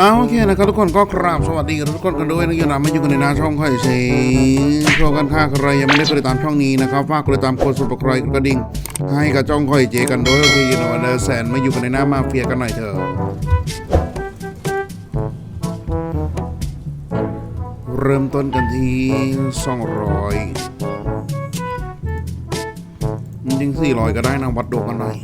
เอาโอเคนะครับทุกคนก็กราบสวัสดีทุกคนกันด้วยนะอยู่นะไม่อยู่กันในหน้าช่องค่อยเสีช่วงกันค่าใครยังไม่ได้กดติดตามช่องนี้นะครับฝากกดติดตามกด subscribe กระดิ่ง ให้กับจ้องค่อยเจกันด้วยโอเคอยู่นะวันเดอร์แสนมาอยู่กันในหน้ามาเฟียกันหน่อยเถอะเริ่มต้นกันที่200จริงๆ400 ก็ได้นะวัดดูกันหน่อย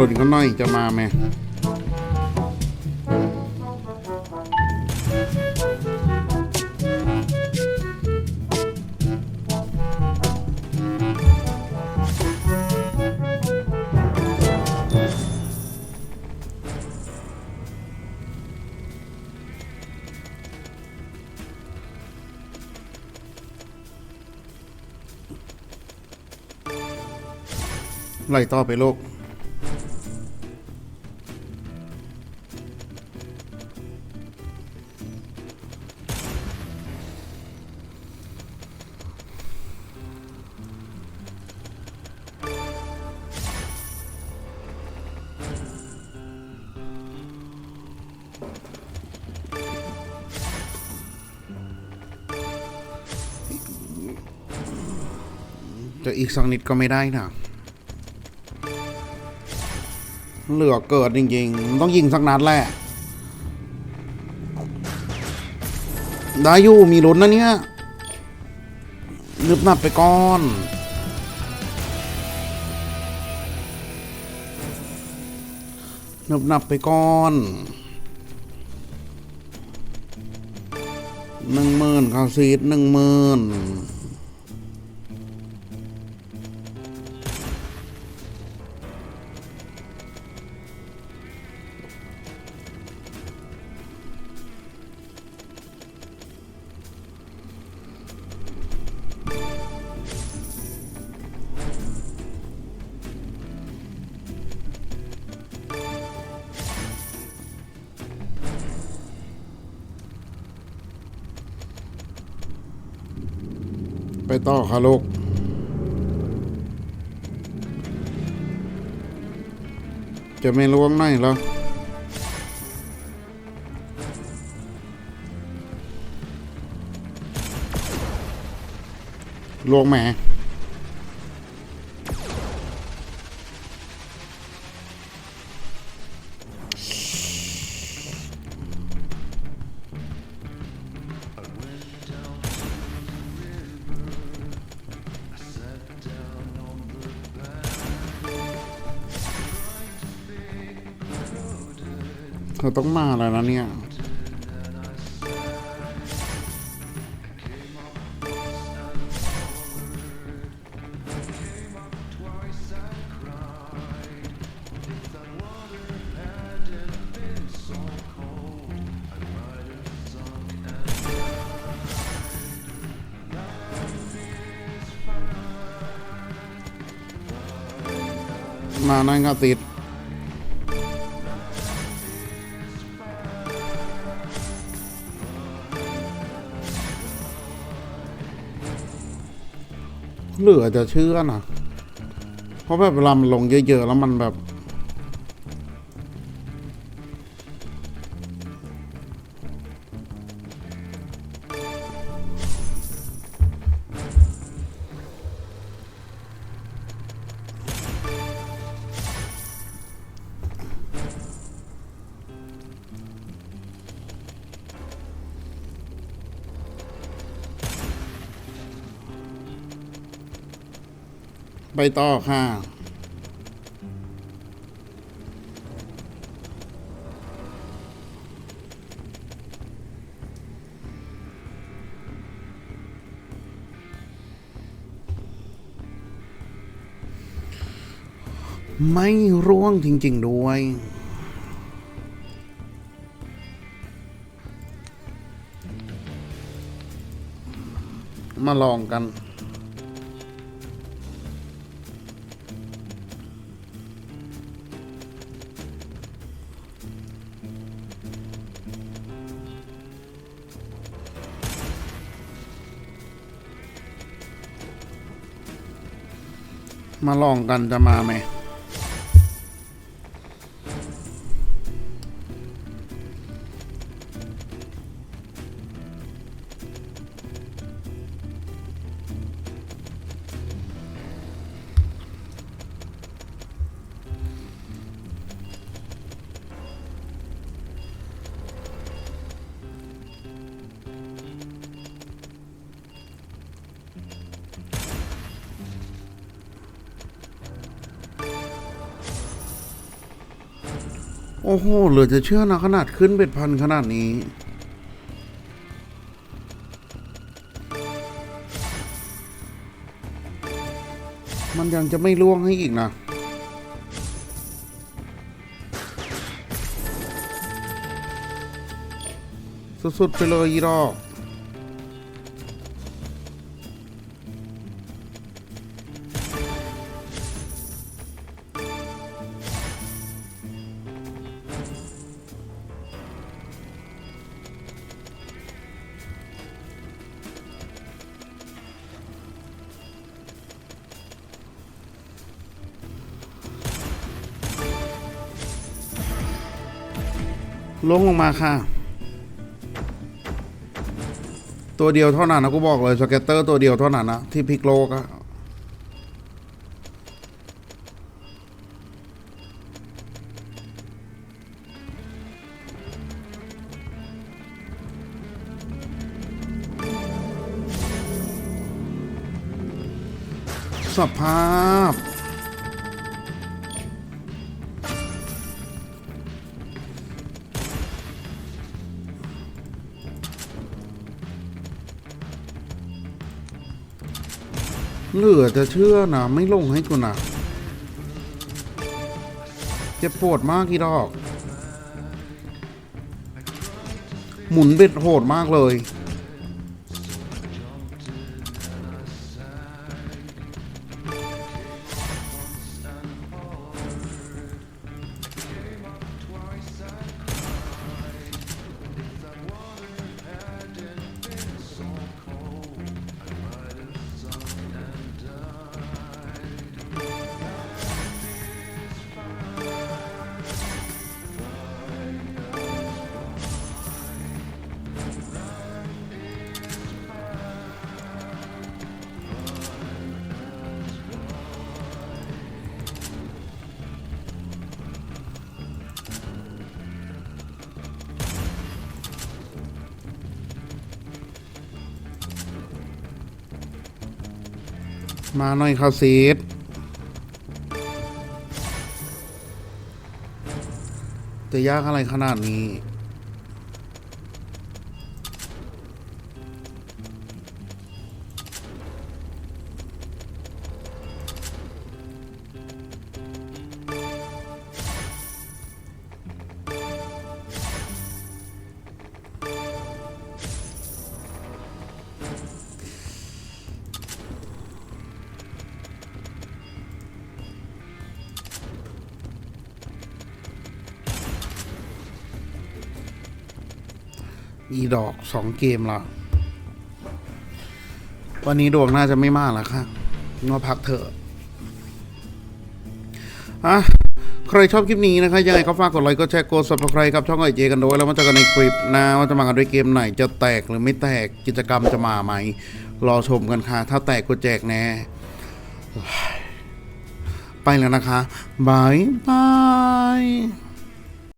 หล่นกันหน่อยจะมาไหมไล่ต่อไปโลก จะอีกสักนิดก็ไม่ได้นะเหลือเกิดจริงๆ ต้องยิงสักนัดแหละ ได้อยู่มีลุ้นนะเนี่ยนึบหนับไปก่อนนึบหนับไปก่อนหนึ่งหมื่นข้าวซีดหนึ่งหมื่น ไปต่อค่ะลูกจะไม่ล้วงหน่อยเหรอลวงแหม เขาต้องมาแล้วนะเนี่ยมานั่นก็ติด เหลือจะเชื่อนะเพราะแบบเวลามันลงเยอะๆแล้วมันแบบ ไปต่อค่ะไม่ร่วงจริง ๆ ด้วย มาลองกัน มาลองกันจะมาไหม อ้โห เหลือจะเชื่อนะขนาดขึ้นเป็นพันขนาดนี้ มันยังจะไม่ล่วงให้อีกนะ สุดๆไปเลยอีรอก ลงลงมาค่ะ ตัวเดียวเท่านั้นนะกูบอกเลยสเก็ตเตอร์ตัวเดียวเท่านั้นนะที่พลิกโลกอะสภาพ เหลือจะเชื่อนะ ไม่ลงให้กูนะเจ็บปวดมากอีดอก หมุนเบ็ดโหดมากเลย มาหน่อยครับซีดจะยากอะไรขนาดนี้ อีดอกสองเกมละวันนี้ดวงน่าจะไม่มากแล้วค่ะงอพักเถอะอะใครชอบคลิปนี้นะคะยังไงก็ฝากกดไลค์กดแชร์กด subscribe ครับช่องไอเจกันด้วยแล้วมาเจอกันในคลิปหนะว่าจะมากันด้วยเกมไหนจะแตกหรือไม่แตกกิจกรรมจะมาไหม รอชมกันค่ะ ถ้าแตกก็แจกแน่ ไปแล้วนะคะบายบาย